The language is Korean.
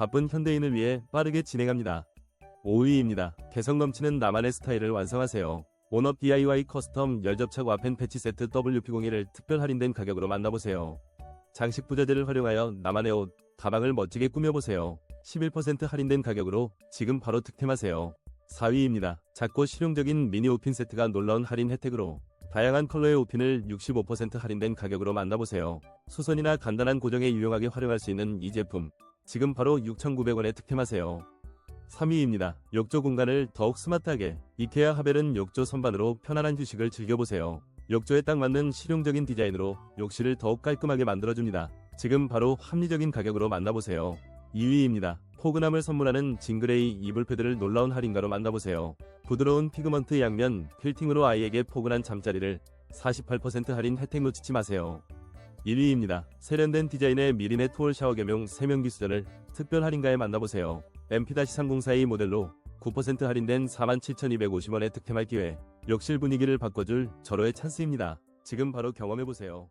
바쁜 현대인을 위해 빠르게 진행합니다. 5위입니다. 개성 넘치는 나만의 스타일을 완성하세요. 온업 DIY 커스텀 열접착 와펜 패치 세트 WP01을 특별 할인된 가격으로 만나보세요. 장식 부자재를 활용하여 나만의 옷, 가방을 멋지게 꾸며보세요. 11% 할인된 가격으로 지금 바로 득템하세요. 4위입니다. 작고 실용적인 미니 오핀 세트가 놀라운 할인 혜택으로 다양한 컬러의 오핀을 65% 할인된 가격으로 만나보세요. 수선이나 간단한 고정에 유용하게 활용할 수 있는 이 제품 지금 바로 6,900원에 득템하세요. 3위입니다. 욕조 공간을 더욱 스마트하게 이케아 하벨은 욕조 선반으로 편안한 휴식을 즐겨보세요. 욕조에 딱 맞는 실용적인 디자인으로 욕실을 더욱 깔끔하게 만들어줍니다. 지금 바로 합리적인 가격으로 만나보세요. 2위입니다. 포근함을 선물하는 징그레이 이불 패드를 놀라운 할인가로 만나보세요. 부드러운 피그먼트 양면 필팅으로 아이에게 포근한 잠자리를 48% 할인 혜택 놓치지 마세요. 1위입니다. 세련된 디자인의 미리네 투올 샤워 겸용 세면기 수전을 특별 할인가에 만나보세요. MP-3042 모델로 9% 할인된 47,250원에 득템할 기회. 욕실 분위기를 바꿔줄 절호의 찬스입니다. 지금 바로 경험해보세요.